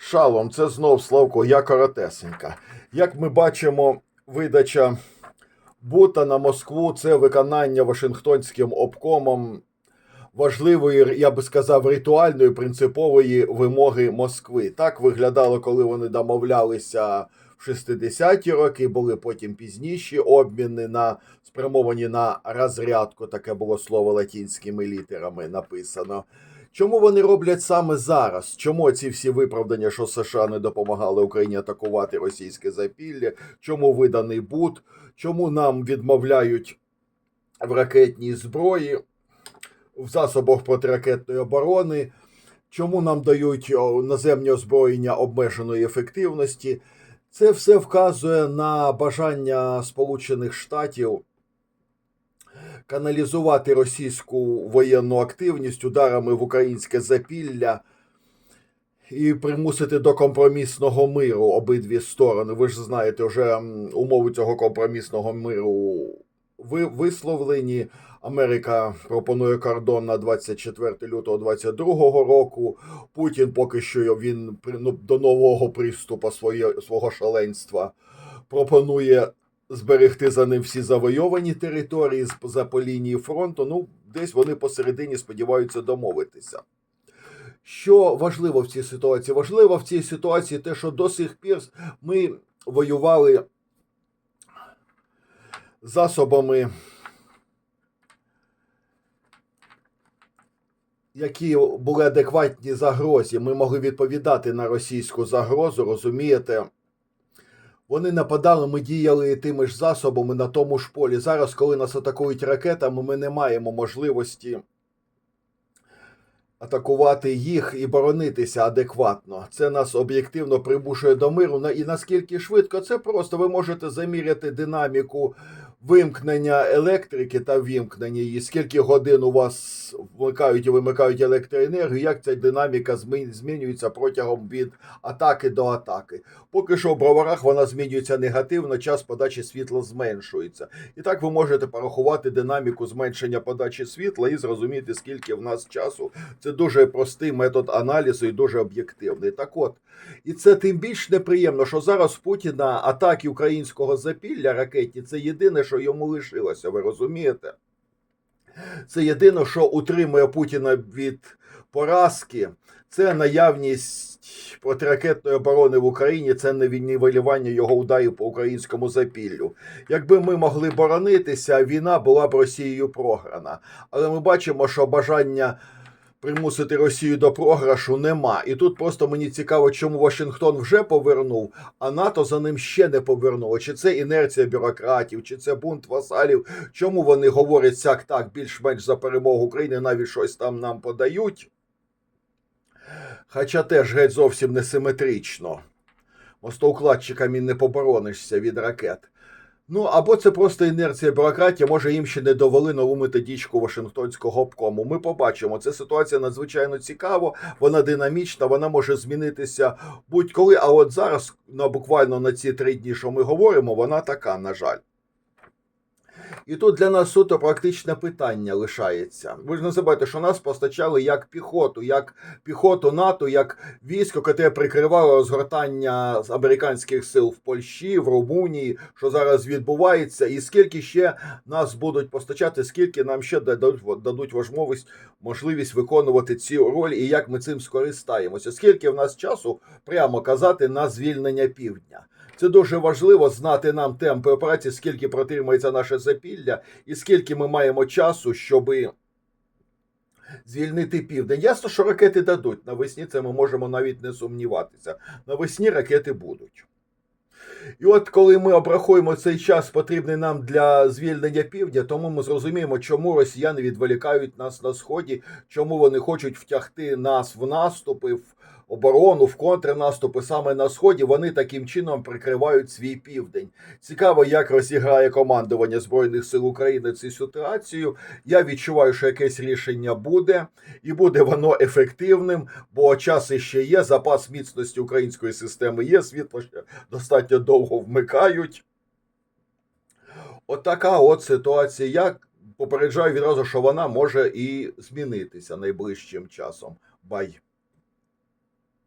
Шалом, це знов Славко, я коротесенька. Як ми бачимо, видача Бута на Москву це виконання Вашингтонським обкомом важливої, я би сказав, ритуальної принципової вимоги Москви. Так виглядало, коли вони домовлялися в 60-ті роки, були потім пізніші обміни на спрямовані на розрядку. Таке було слово латинськими літерами написано. Чому вони роблять саме зараз? Чому ці всі виправдання, що США не допомагали Україні атакувати російське запілля? Чому виданий бут? Чому нам відмовляють в ракетній зброї, в засобах протиракетної оборони? Чому нам дають наземні озброєння обмеженої ефективності? Це все вказує на бажання Сполучених Штатів каналізувати російську воєнну активність ударами в українське запілля і примусити до компромісного миру обидві сторони. Ви ж знаєте, вже умови цього компромісного миру висловлені. Америка пропонує кордон на 24 лютого 22 року. Путін поки що він ну, до нового приступу своє, свого шаленства пропонує зберегти за ним всі завойовані території за по лінії фронту. Ну, десь вони посередині сподіваються домовитися. Що важливо в цій ситуації? Важливо в цій ситуації те, що до сих пір ми воювали засобами, які були адекватні загрозі. Ми могли відповідати на російську загрозу, розумієте? Вони нападали, ми діяли тими ж засобами на тому ж полі. Зараз, коли нас атакують ракетами, ми не маємо можливості атакувати їх і боронитися адекватно. Це нас об'єктивно примушує до миру. І наскільки швидко, це просто ви можете заміряти динаміку вимкнення електрики та вімкнення її. Скільки годин у вас вмикають і вимикають електроенергію, як ця динаміка змінюється протягом від атаки до атаки. Поки що в броварах вона змінюється негативно, час подачі світла зменшується. І так ви можете порахувати динаміку зменшення подачі світла і зрозуміти, скільки в нас часу. Це дуже простий метод аналізу і дуже об'єктивний. Так от, і це тим більш неприємно, що зараз Путіна атаки українського запілля ракетні це єдине, що йому лишилося. Ви розумієте? Це єдине, що утримує Путіна від поразки. Це наявність протиракетної оборони в Україні, це не нівелювання його ударів по українському запіллю. Якби ми могли боронитися, війна була б Росією програна. Але ми бачимо, що бажання примусити Росію до програшу нема. І тут просто мені цікаво, чому Вашингтон вже повернув, а НАТО за ним ще не повернуло. Чи це інерція бюрократів, чи це бунт васалів? Чому вони говорять сяк так більш-менш за перемогу України, навіть щось там нам подають? Хоча теж геть зовсім не симетрично. Мостоукладчиками не поборонишся від ракет. Ну, або це просто інерція бюрократії, може їм ще не довели нову методічку Вашингтонського обкому. Ми побачимо. Це ситуація надзвичайно цікава, вона динамічна, вона може змінитися будь-коли. А от зараз, на буквально на ці три дні, що ми говоримо, вона така, на жаль. І тут для нас суто практичне питання лишається. Ви ж не забувайте, що нас постачали як піхоту, як піхоту НАТО, як військо, яке прикривало розгортання американських сил в Польщі, в Румунії, що зараз відбувається, і скільки ще нас будуть постачати, скільки нам ще дадуть, дадуть можливість, можливість виконувати ці ролі, і як ми цим скористаємося. Скільки в нас часу прямо казати на звільнення півдня. Це дуже важливо знати нам темпи операції, скільки протримується наше запілля, і скільки ми маємо часу, щоби звільнити південь. Ясно, що ракети дадуть. Навесні це ми можемо навіть не сумніватися. Навесні ракети будуть. І от коли ми обрахуємо цей час, потрібний нам для звільнення півдня, тому ми зрозуміємо, чому росіяни відволікають нас на сході, чому вони хочуть втягти нас в наступи, оборону, в контрнаступи саме на сході. Вони таким чином прикривають свій південь. Цікаво, як розіграє командування Збройних сил України цю ситуацію. Я відчуваю, що якесь рішення буде, і буде воно ефективним, бо час іще є. Запас міцності української системи є. Світло ще достатньо довго вмикають. Отака от ситуація. Я попереджаю відразу, що вона може і змінитися найближчим часом. Бай.